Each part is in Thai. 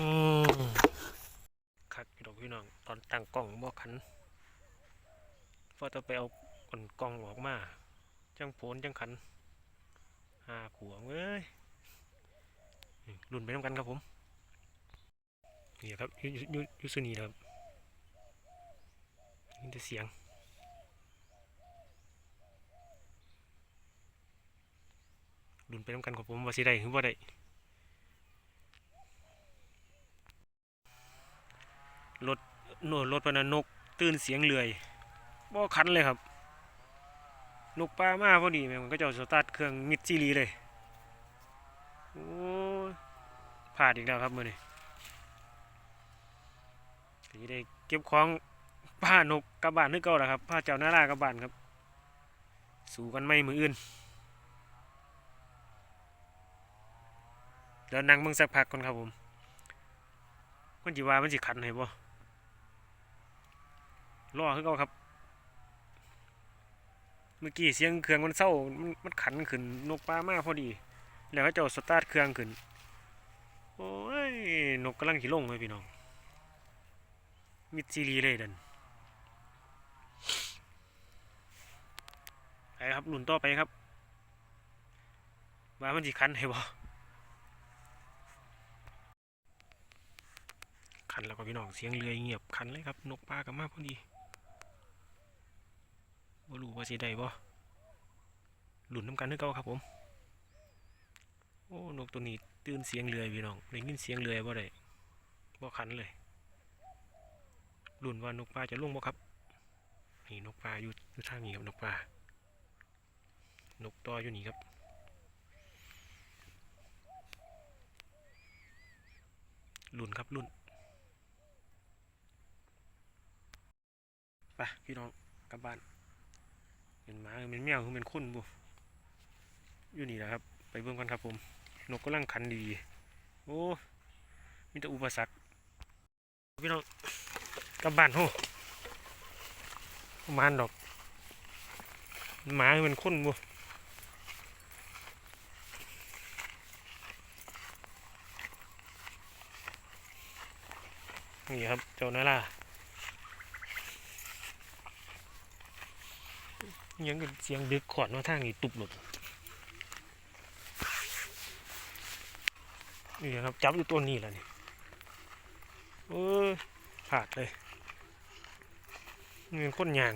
อืมคักพี่ดอกพี่น้อง ตอนตั้งกล้องบ่ขันพอจะไปเอาก่อนกล้องออกมา จังโผนจังขันหาขวงเว้ยรุ่นไปน้ำกันครับผม นี่ครับยูอยูอยูสุนีครับนี่แต่เสียงรุ่นไปน้ำกันครับผมว่าสิได้หรือว่าได้ รถโน่นรถพนันนก ตื่นเสียงเลื่อยบ่คันเลยครับ นกปลามาพอดีแม่มันก็จะเอาสตาร์ทเครื่องมิดซีรีเลยโอ้ยพลาดอีกแล้วครับมือนี้ทีได้เก็บของผ้านกกลับานนึกเก่าแล้วครับผ้าเจ้าหน้ารากลับานครับ สู่กันไม่มืออื่นเดี๋ยวนั่งเบิ่งสักพักก่อนครับผมมันจีว่ามันสิขันให้บ่ รอคือเขาครับ เมื่อกี้เสียงเครื่องมันเศร้ามันมันขันขึ้นนกปลามาพอดี แล้วก็เจ้าสตาร์ทเครื่องขึ้น โอ้ยนกกำลังขี่ลงเลยพี่น้อง มิดซีรีเลยเดันไปครับหนุนต่อไปครับว่ามันสิคันให้บ่คันแล้วก็พี่น้องเสียงเรือเงียบคันเลยครับ นกปลากับมาพอดี บ่รู้ว่าสิได้บ่หลุนน้ำกันคือเก่าครับผม โอ้นกตัวนี้ตื่นเสียงเรือพี่น้องได้ยินเสียงเรือบ่ได้บ่คันเลยหลุนว่านกปลาจะลงบ่ครับนี่นกปลาอยู่อยู่ทางนี้ครับนกปลานกต่ออยู่นี่ครับหลุนครับหลุนไปพี่น้องกลับบ้าน เป็นหมาเป็นแมวคือเป็นคนบุอยู่นี่แหละครับ ไปเบิ่งกันครับผม นกกำลังขันดี โอ้มีแต่อุปสรรคพี่น้องกลับบ้านโหมาณดอกหมาคือเป็นคนบุนี่ครับ เจ้านาล่า ยังก็เสียงดึกขอดมาทางนี้ตุบหลุดนี่ครับจับอยู่ตัวนี้แหละนี่เออขาดเลยเงินคนยาง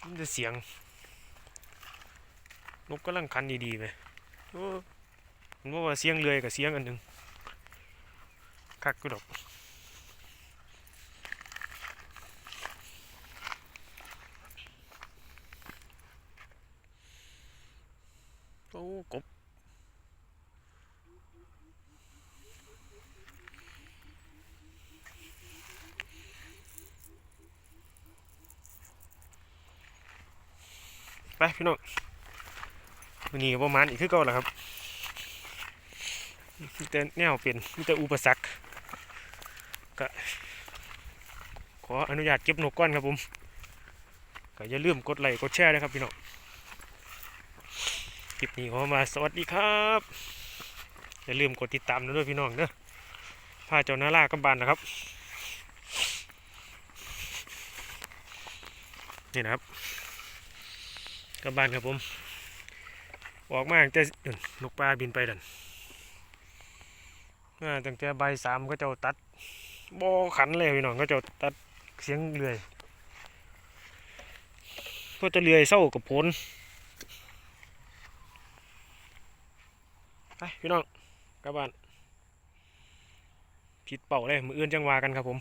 มันจะเสียงนกกำลังคันดีๆไหมเออ ผมว่าเสียงเรือกับเสียงอันหนึ่งคักกูดอกโอ้กบไปพี่น้องวันนี้ประมาณอีกคือเก่าแหละครับ มีแต่แนวเป็นมีแต่อุปสรรคก็ขออนุญาตเก็บนกก้อนครับผมก็อย่าลืมกดไลค์กดแชร์นะครับพี่น้องคลิปนี้ขอมาสวัสดีครับ อย่าลืมกดติดตามด้วยพี่น้องเด้อพาเจ้าหน้าล่ากำบานนะครับ นี่นะครับกำบานครับผม ออกมาแต่นกปลาบินไปดันอ่า ตั้งแต่ใบสามก็จะตัดบอขันเลยพี่น้องก็จะตัดเสียงเลื่อยก็จะเลื่อยเศร้ากับผลไปพี่น้องกลับบ้านผิดเป่าเลยมืออื่นจังวากันครับผม